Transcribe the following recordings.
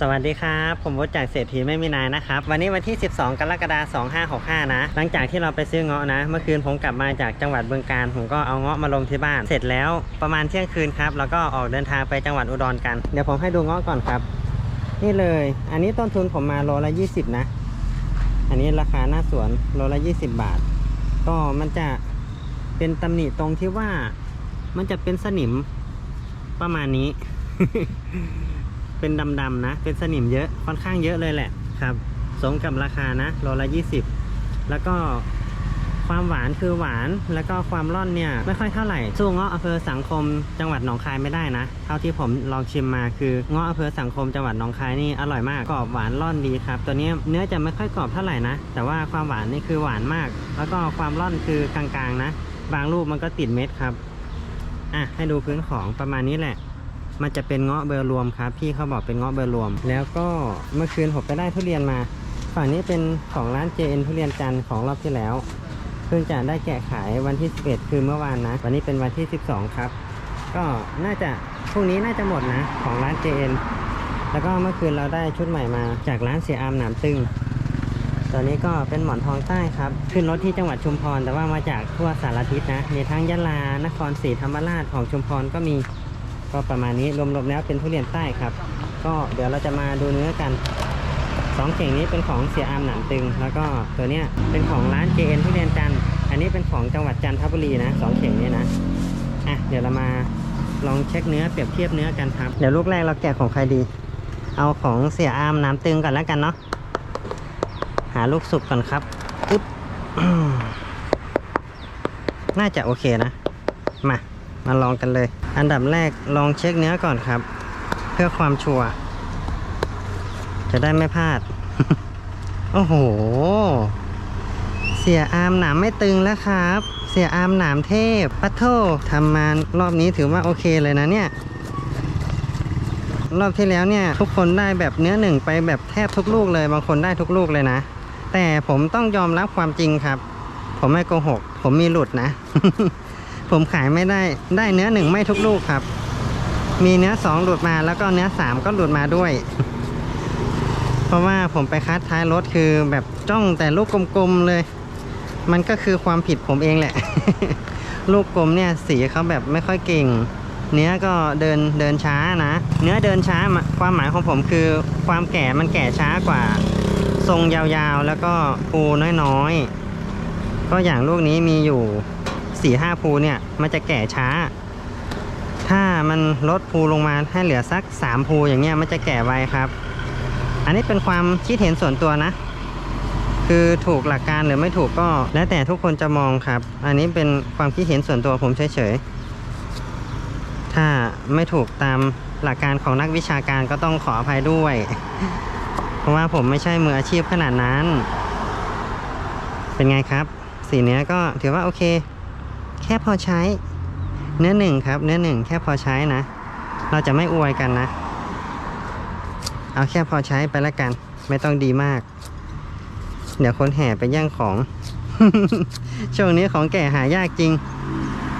สวัสดีครับ ผมวดจากเศรษฐีไม่มีนายนะครับ วันนี้วันที่ 12 กรกฎาคม 2565 นะ หลังจากที่เราไปซื้อเงาะนะ เมื่อคืนผมกลับมาจากจังหวัดบึงกาฬผมก็เอาเงาะมาลงที่บ้าน เสร็จแล้วประมาณเที่ยงคืนครับ แล้วก็ออกเดินทางไปจังหวัดอุดรกัน เดี๋ยวผมให้ดูเงาะก่อนครับ นี่เลย อันนี้ต้นทุนผมมาโลละ 20 นะ อันนี้ราคาหน้าสวนโลละ 20 บาท ก็มันจะเป็นตำหนิตรงที่ว่า มันจะเป็นสนิมประมาณนี้ เป็นดำๆนะ เป็นสนิมเยอะค่อนข้างเยอะเลยแหละครับสมกับราคานะโลละ20 แล้วก็ความหวานคือหวานแล้วก็ความร่อนเนี่ยไม่ค่อยเท่าไหร่สู้เงาะอำเภอสังคมจังหวัดหนองคายไม่ได้นะ เท่าที่ผมลองชิมมาคือเงาะอำเภอสังคมจังหวัดหนองคายนี่อร่อยมากกรอบหวานร่อนดีครับ ตัวนี้เนื้อจะไม่ค่อยกรอบเท่าไหร่นะ แต่ว่าความหวานนี่คือหวานมาก แล้วก็ความร่อนคือกลางๆนะ บางลูกมันก็ติดเม็ดครับอะให้ดูพื้นของประมาณนี้แหละ มันจะเป็นเงาะเบอร์รวมครับ พี่เขาบอกเป็นเงาะเบอร์รวม แล้วก็เมื่อคืนผมไปได้ทุเรียนมา ฝั่งนี้เป็นของร้าน JN ทุเรียนจันทร์ของรอบที่แล้ว เพิ่งจะได้แกะขายวันที่ 11 คือเมื่อวานนะ วันนี้เป็นวันที่ 12 ครับ ก็น่าจะพรุ่งนี้น่าจะหมดนะของร้าน JN แล้วก็เมื่อคืนเราได้ชุดใหม่มาจากร้านเสียอามหนามตึงตอนนี้ก็เป็นหมอนทองใต้ครับ ขึ้นรถที่จังหวัดชุมพร แต่ว่ามาจากทั่วสารทิศนะ มีทั้งยะลานครศรีธรรมราชของชุมพรก็มี ก็ประมาณนี้รวมๆแล้วเป็นทุเรียนใต้ครับ ก็เดี๋ยวเราจะมาดูเนื้อกันสองเข่งนี้เป็นของเสียอามหนามตึง แล้วก็ตัวเนี้ยเป็นของร้าน JN ทุเรียนจันอันนี้เป็นของจังหวัดจันทบุรีนะสองเข่งนี้นะอะเดี๋ยวเรามาลองเช็คเนื้อเปรียบเทียบเนื้อกันครับเดี๋ยวลูกแรกเราแกะของใครดี เอาของเสียอามหนามตึงก่อนแล้วกันเนาะหาลูกสุกก่อนครับปึ๊บน่าจะโอเคนะ มา มาลองกันเลย อันดับแรกลองเช็คเนื้อก่อนครับ เพื่อความชัวร์จะได้ไม่พลาด โอ้โห เสียอามหนามไม่ตึงแล้วครับ เสียอามหนามเทพปัทโททำมารอบนี้ถือว่าโอเคเลยนะเนี่ยรอบที่แล้วเนี่ยทุกคนได้แบบเนื้อหนึ่งไปแบบแทบทุกลูกเลยบางคนได้ทุกลูกเลยนะ แต่ผมต้องยอมรับความจริงครับ ผมไม่โกหก ผมมีหลุดนะ ผมขายไม่ได้ได้เนื้อหนึ่งไม่ทุกลูกครับ มีเนื้อสองหลุดมาแล้วก็เนื้อสามก็หลุดมาด้วย เพราะว่าผมไปคัดท้ายรถคือแบบจ้องแต่ลูกกลมๆเลย มันก็คือความผิดผมเองแหละ ลูกกลมเนี่ยสีเขาแบบไม่ค่อยเก่ง เนื้อก็เดินเดินช้านะ เนื้อเดินช้าความหมายของผมคือความแก่มันแก่ช้ากว่า ทรงยาวๆแล้วก็ภูน้อยๆก็อย่างลูกนี้มีอยู่ สี่ห้าภูเนี่ยมันจะแก่ช้า ถ้ามันลดภูลงมาให้เหลือสักสามภูอย่างเงี้ยมันจะแก่ไวครับ อันนี้เป็นความคิดเห็นส่วนตัวนะ คือถูกหลักการหรือไม่ถูกก็ แล้วแต่ทุกคนจะมองครับ อันนี้เป็นความคิดเห็นส่วนตัวผมเฉยๆ ถ้าไม่ถูกตามหลักการของนักวิชาการก็ต้องขออภัยด้วย เพราะว่าผมไม่ใช่มืออาชีพขนาดนั้น เป็นไงครับ สีเนื้อก็ถือว่าโอเค แค่พอใช้ เนื้อหนึ่งครับ เนื้อหนึ่งแค่พอใช้นะ เราจะไม่อวยกันนะ เอาแค่พอใช้ไปแล้วกัน ไม่ต้องดีมาก เดี๋ยวคนแห่ไปย่างของ ช่วงนี้ของแก่หายากจริง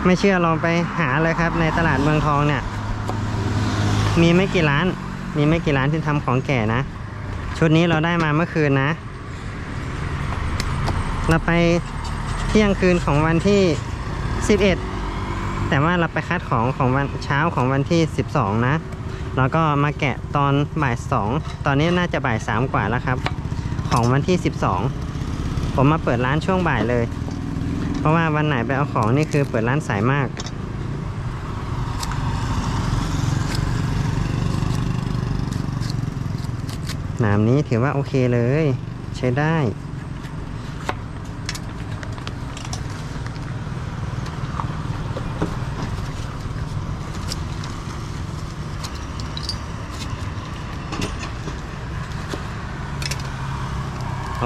ไม่เชื่อลองไปหาเลยครับ ในตลาดเมืองทองเนี่ย มีไม่กี่ร้าน มีไม่กี่ร้านที่ทำของแก่นะ ชุดนี้เราได้มาเมื่อคืนนะ เราไปเที่ยงคืนของวันที่ 11 แต่ว่าเราไปคัดของของวันเช้าของวันที่ 12 นะ แล้วก็มาแกะตอนบ่าย 2 ตอนนี้น่าจะบ่าย 3 กว่าแล้วครับ ของวันที่ 12 ผมมาเปิดร้านช่วงบ่ายเลย เพราะว่าวันไหนไปเอาของนี่คือเปิดร้านสายมากหนามนี้ถือว่าโอเคเลย ใช้ได้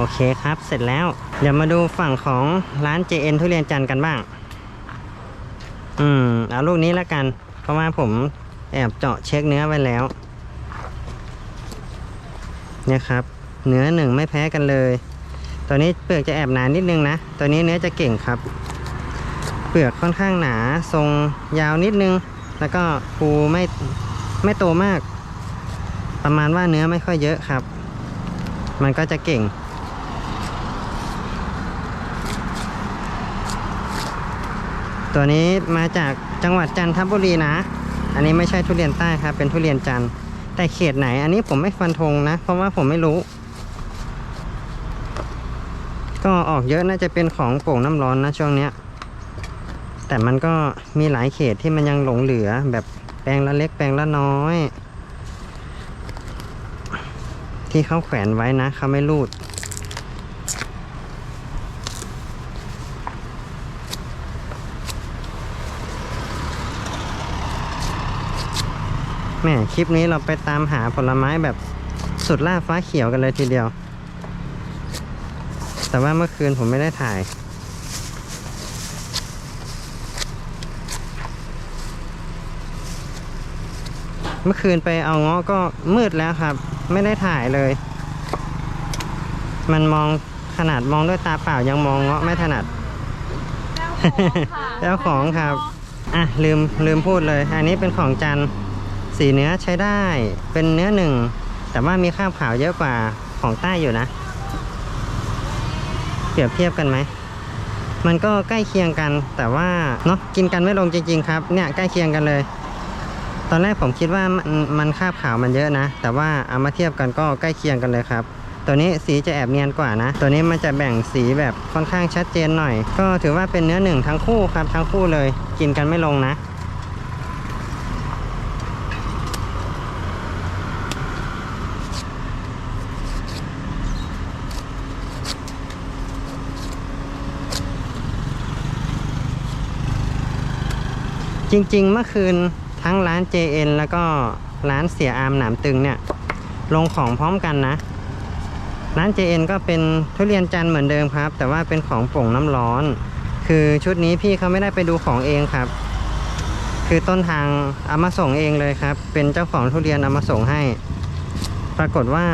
โอเคครับเสร็จแล้ว เดี๋ยวมาดูฝั่งของร้าน JN ทุเรียนจันกันบ้าง อืมเอาลูกนี้แล้วกัน เพราะว่าผมแอบเจาะเช็คเนื้อไว้แล้วเนี่ยครับ เนื้อหนึ่งไม่แพ้กันเลย ตัวนี้เปลือกจะแอบหนานิดนึงนะ ตัวนี้เนื้อจะเก่งครับ เปลือกค่อนข้างหนาทรงยาวนิดนึง แล้วก็ภูไม่ไม่โตมาก ประมาณว่าเนื้อไม่ค่อยเยอะครับ มันก็จะเก่ง ตัวนี้มาจากจังหวัดจันทบุรีนะ อันนี้ไม่ใช่ทุเรียนใต้ครับ เป็นทุเรียนจันทร์แต่เขตไหน อันนี้ผมไม่ฟันธงนะ เพราะว่าผมไม่รู้ ก็ออกเยอะน่าจะเป็นของโป่งน้ำร้อนนะช่วงเนี้ย แต่มันก็มีหลายเขตที่มันยังหลงเหลือแบบแปลงละเล็กแปลงละน้อย ที่เขาแขวนไว้นะเขาไม่รูด แหม่คลิปนี้เราไปตามหาผลไม้แบบสุดล่าฟ้าเขียวกันเลยทีเดียว แต่ว่าเมื่อคืนผมไม่ได้ถ่าย เมื่อคืนไปเอาเงาะก็มืดแล้วครับ ไม่ได้ถ่ายเลย มันมองขนาดมองด้วยตาเปล่ายังมองเงาะไม่ถนัดเจ้าของครับ อะลืมลืมพูดเลย อันนี้เป็นของจันทร์ สีเนื้อใช้ได้เป็นเนื้อหนึ่ง แต่ว่ามีข้าวขาวเยอะกว่าของใต้อยู่นะ เปรียบเทียบกันไหม มันก็ใกล้เคียงกัน แต่ว่าเนาะกินกันไม่ลงจริง ๆ ครับ เนี่ยใกล้เคียงกันเลย ตอนแรกผมคิดว่ามันมันคาบขาวมันเยอะนะ แต่ว่าเอามาเทียบกันก็ใกล้เคียงกันเลยครับตัวนี้สีจะแอบเนียนกว่านะ ตัวนี้มันจะแบ่งสีแบบค่อนข้างชัดเจนหน่อย ก็ถือว่าเป็นเนื้อหนึ่งทั้งคู่ครับทั้งคู่เลย กินกันไม่ลงนะ จริงๆ เมื่อคืนทั้งร้าน JN แล้วก็ร้านเสียอามหนามตึงเนี่ย ลงของพร้อมกันนะ ร้าน JN ก็เป็นทุเรียนจันเหมือนเดิมครับ แต่ว่าเป็นของป่งน้ำร้อน คือชุดนี้พี่เขาไม่ได้ไปดูของเองครับ คือต้นทางเอามาส่งเองเลยครับ เป็นเจ้าของทุเรียนเอามาส่งให้ ปรากฏว่า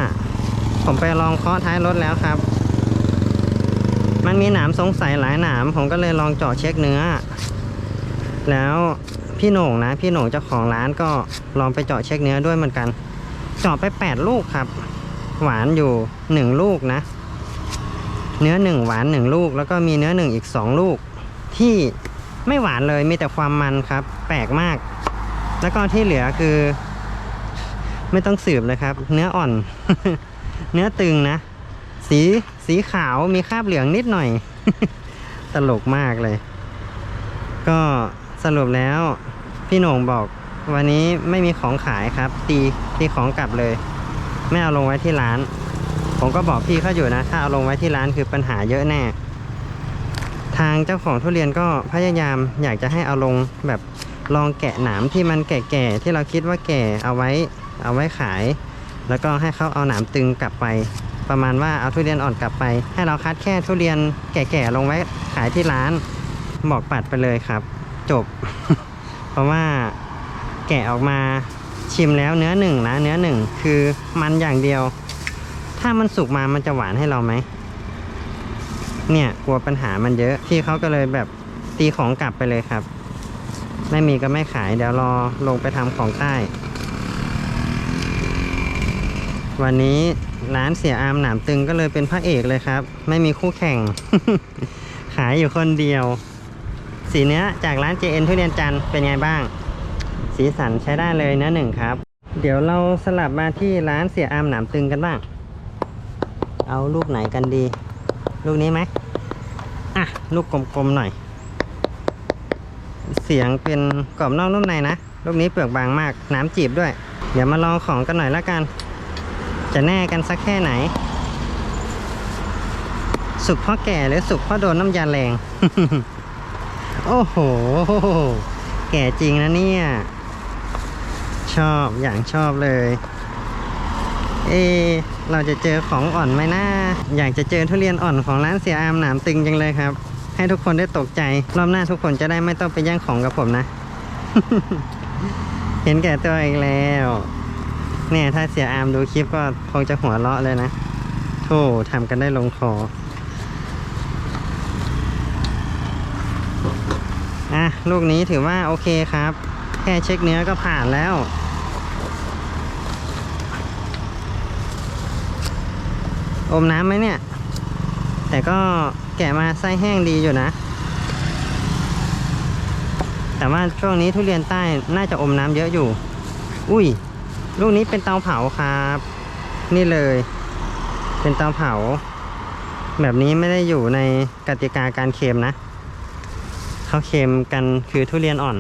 ผมไปลองเคาะท้ายรถแล้วครับ มันมีหนามสงสัยหลายหนามผมก็เลยลองเจาะเช็คเนื้อ แล้วพี่โหน่งนะ พี่โหน่งเจ้าของร้านก็ลองไปเจาะเช็คเนื้อด้วยเหมือนกันเจาะไป 8 ลูกครับ หวานอยู่ 1 ลูกนะ เนื้อ 1 หวาน 1 ลูก แล้วก็มีเนื้อ 1 อีก 2 ลูก ที่ไม่หวานเลยมีแต่ความมันครับ แปลกมาก แล้วก็ที่เหลือคือ ไม่ต้องสืบเลยครับ เนื้ออ่อน เนื้อตึงนะ สีสีขาวมีคราบเหลืองนิดหน่อย ตลกมากเลย ก็ สรุปแล้วพี่โหน่งบอกวันนี้ไม่มีของขายครับ ตีตีของกลับเลย ไม่เอาลงไว้ที่ร้าน ผมก็บอกพี่เขาอยู่นะ ถ้าเอาลงไว้ที่ร้านคือปัญหาเยอะแน่ ทางเจ้าของทุเรียนก็พยายามอยากจะให้เอาลงแบบลองแกะหนามที่มันแก่ๆที่เราคิดว่าแก่เอาไว้เอาไว้ขาย แล้วก็ให้เขาเอาหนามตึงกลับไป ประมาณว่าเอาทุเรียนอ่อนกลับไป ให้เราคัดแค่ทุเรียนแก่ๆลงไว้ขายที่ร้านบอกปัดไปเลยครับ จบ เพราะว่าแกะออกมาชิมแล้วเนื้อหนึ่งนะเนื้อหนึ่งคือมันอย่างเดียว ถ้ามันสุกมามันจะหวานให้เราไหมเนี่ยกลัวปัญหามันเยอะพี่เขาก็เลยแบบตีของกลับไปเลยครับ ไม่มีก็ไม่ขายเดี๋ยวรอลงไปทำของใต้ วันนี้ร้านเสียอามหนามตึงก็เลยเป็นพระเอกเลยครับ ไม่มีคู่แข่ง ขายอยู่คนเดียว สีเนื้อจากร้าน JN ทุเรียนจันทร์เป็นไงบ้าง สีสันใช้ได้เลยนื้อหนึ่งครับ เดี๋ยวเราสลับมาที่ร้านเสียอามหนามตึงกันบ้าง เอาลูกไหนกันดี ลูกนี้ไหมอะ ลูกกลมๆหน่อย เสียงเป็นกรอบนอกนุ่มในนะ ลูกนี้เปลือกบางมากน้ำจีบด้วย เดี๋ยวมาลองของกันหน่อยละกัน จะแน่กันสักแค่ไหน สุกเพราะแก่หรือสุกเพราะโดนน้ำยาแรง โอ้โห แก่จริงนะเนี่ย ชอบอย่างชอบเลย เอ เราจะเจอของอ่อนไหมนะอยากจะเจอทุเรียนอ่อนของร้านเสียอามหนามตึงจังเลยครับ ให้ทุกคนได้ตกใจ รอบหน้าทุกคนจะได้ไม่ต้องไปแย่งของกับผมนะ เห็นแก่ตัวอีกแล้วเนี่ยถ้าเสียอามดูคลิปก็คงจะหัวเราะเลยนะโธ่ทำกันได้ลงคอ อะ ลูกนี้ถือว่าโอเคครับ แค่เช็คเนื้อก็ผ่านแล้ว อมน้ำไหมเนี่ย แต่ก็แกะมาไส้แห้งดีอยู่นะ แต่ว่าช่วงนี้ทุเรียนใต้น่าจะอมน้ำเยอะอยู่ อุ้ย ลูกนี้เป็นเตาเผาครับ นี่เลย เป็นเตาเผา แบบนี้ไม่ได้อยู่ในกติกาการเค็มนะ ขาเค็มกันคือทุเรียนอ่อน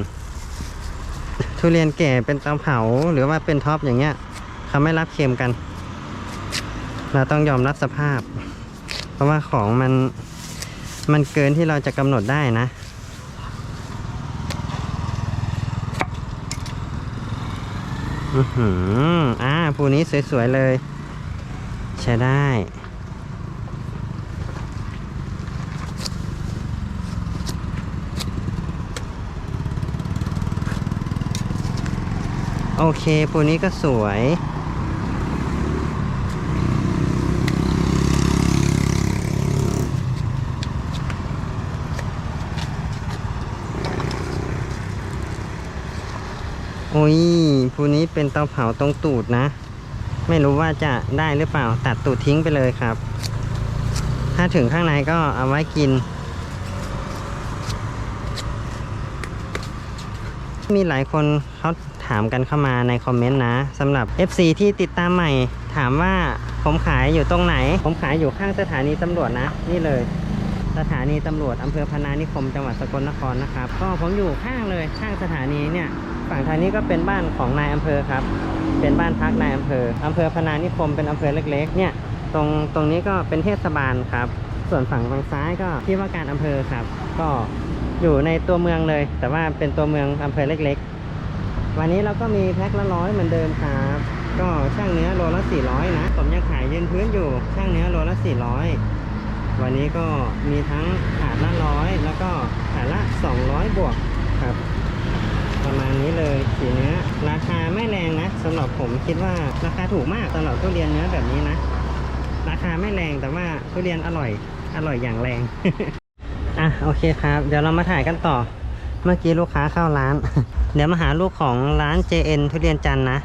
ทุเรียนแก่เป็นเตาเผาหรือว่าเป็นท็อปอย่างเงี้ยเขาไม่รับเค็มกัน เราต้องยอมรับสภาพ เพราะว่าของมันมันเกินที่เราจะกำหนดได้นะอือหืออ่าภูนี้สวยๆเลย ใช้ได้ โอเคภูนี้ก็สวย โอ้ยภูนี้เป็นเตาเผาตรงตูดนะ ไม่รู้ว่าจะได้หรือเปล่าตัดตูดทิ้งไปเลยครับ ถ้าถึงข้างในก็เอาไว้กิน มีหลายคนเขา ถามกันเข้ามาในคอมเมนต์นะสำหรับ FC ที่ติดตามใหม่ ถามว่าผมขายอยู่ตรงไหน ผมขายอยู่ข้างสถานีตำรวจนะ นี่เลย สถานีตำรวจอำเภอพนานิคมจังหวัดสกลนครนะครับ ก็ผมอยู่ข้างเลยข้างสถานีเนี่ยฝั่งทางนี้ก็เป็นบ้านของนายอำเภอครับ เป็นบ้านพักนายอำเภออำเภอพนานิคมเป็นอำเภอเล็ก ๆ เนี่ยตรงตรงนี้ก็เป็นเทศบาลครับ ส่วนฝั่งทางซ้ายก็ที่ว่าการอำเภอครับ ก็อยู่ในตัวเมืองเลย แต่ว่าเป็นตัวเมืองอำเภอเล็ก ๆ วันนี้เราก็มีแพ็คละร้อยเหมือนเดิมครับ ก็ช่างเนื้อโลละ 400 นะผมยังขายยืนพื้นอยู่ ช่างเนื้อโลละ 400 วันนี้ก็มีทั้งถาดละร้อยแล้วก็ถาดละ 200 บวกครับ ประมาณนี้เลยสีเนื้อ ราคาไม่แรงนะสำหรับผมคิดว่าราคาถูกมากสำหรับทุเรียนเนื้อแบบนี้นะ ราคาไม่แรงแต่ว่าทุเรียนอร่อยอร่อยอย่างแรงอะโอเคครับ เดี๋ยวเรามาถ่ายกันต่อ เมื่อกี้ลูกค้าเข้าร้าน เดี๋ยวมาหาลูกของร้าน JN ทุเรียนจันนะ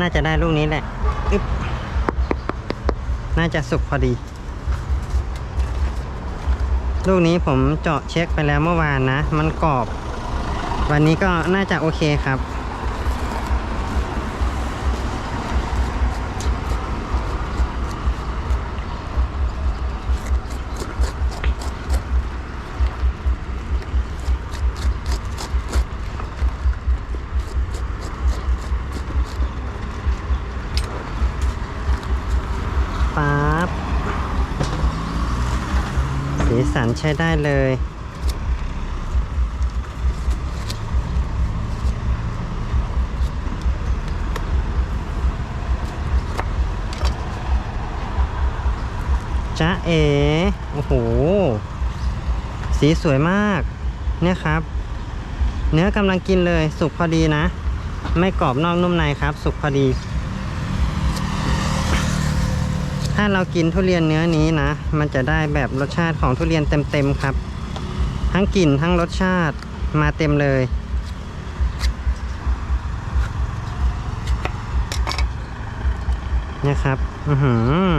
น่าจะได้ลูกนี้แหละอึ๊บน่าจะสุกพอดี ลูกนี้ผมเจาะเช็คไปแล้วเมื่อวานนะ มันกรอบ วันนี้ก็น่าจะโอเคครับ สีสันใช้ได้เลยจ๊ะเอ โอ้โห สีสวยมาก เนี่ยครับ เนื้อกำลังกินเลยสุกพอดีนะ ไม่กรอบนอกนุ่มในครับ สุกพอดี ถ้าเรากินทุเรียนเนื้อนี้นะ มันจะได้แบบรสชาติของทุเรียนเต็มๆครับ ทั้งกลิ่นทั้งรสชาติมาเต็มเลยนี่ครับ อือหือ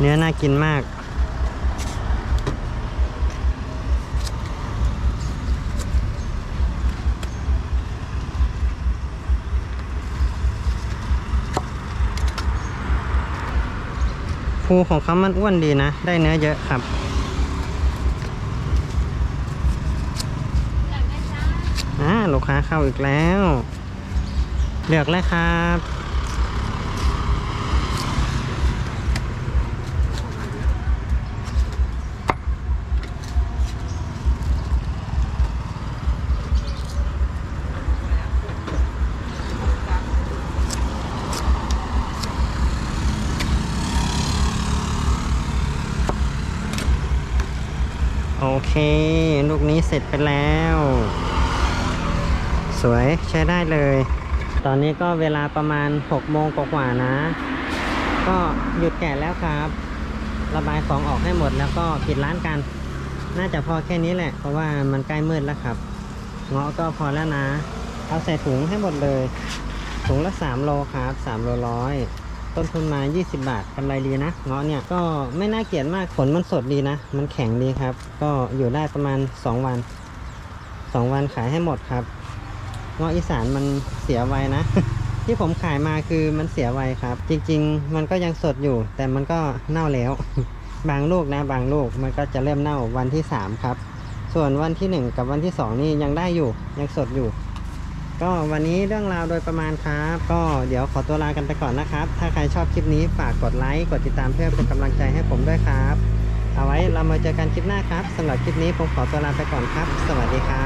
เนื้อน่ากินมาก ภูของเขามันอ้วนดีนะ ได้เนื้อเยอะครับ อ่า ลูกค้าเข้าอีกแล้ว เลือกแล้วครับ ลูกนี้เสร็จไปแล้ว สวยใช้ได้เลย ตอนนี้ก็เวลาประมาณ6โมงกว่าๆนะ ก็หยุดแกะแล้วครับ ระบายของออกให้หมดแล้วก็ปิดร้านกัน น่าจะพอแค่นี้แหละ เพราะว่ามันใกล้มืดแล้วครับ เงาะก็พอแล้วนะ เอาใส่ถุงให้หมดเลย ถุงละ3โลครับ3โลร้อย ต้นทุนมา 20 บาทกำไรดีนะเงาะเนี่ยก็ไม่น่าเกลียดมากผลมันสดดีนะ มันแข็งดีครับ ก็อยู่ได้ประมาณ 2 วัน 2 วันขายให้หมดครับเงาะอีสานมันเสียไวนะ ที่ผมขายมาคือมันเสียไวครับ จริง ๆ มันก็ยังสดอยู่ แต่มันก็เน่าแล้ว บางลูกนะ บางลูกมันก็จะเริ่มเน่าวันที่ 3 ครับ ส่วนวันที่ 1 กับวันที่ 2 นี่ยังได้อยู่ยังสดอยู่ ก็วันนี้เรื่องราวโดยประมาณครับ ก็เดี๋ยวขอตัวลากันไปก่อนนะครับ ถ้าใครชอบคลิปนี้ฝากกดไลค์กดติดตามเพื่อเป็นกำลังใจให้ผมด้วยครับ เอาไว้เรามาเจอกันคลิปหน้าครับสำหรับคลิปนี้ผมขอตัวลาไปก่อนครับ สวัสดีครับ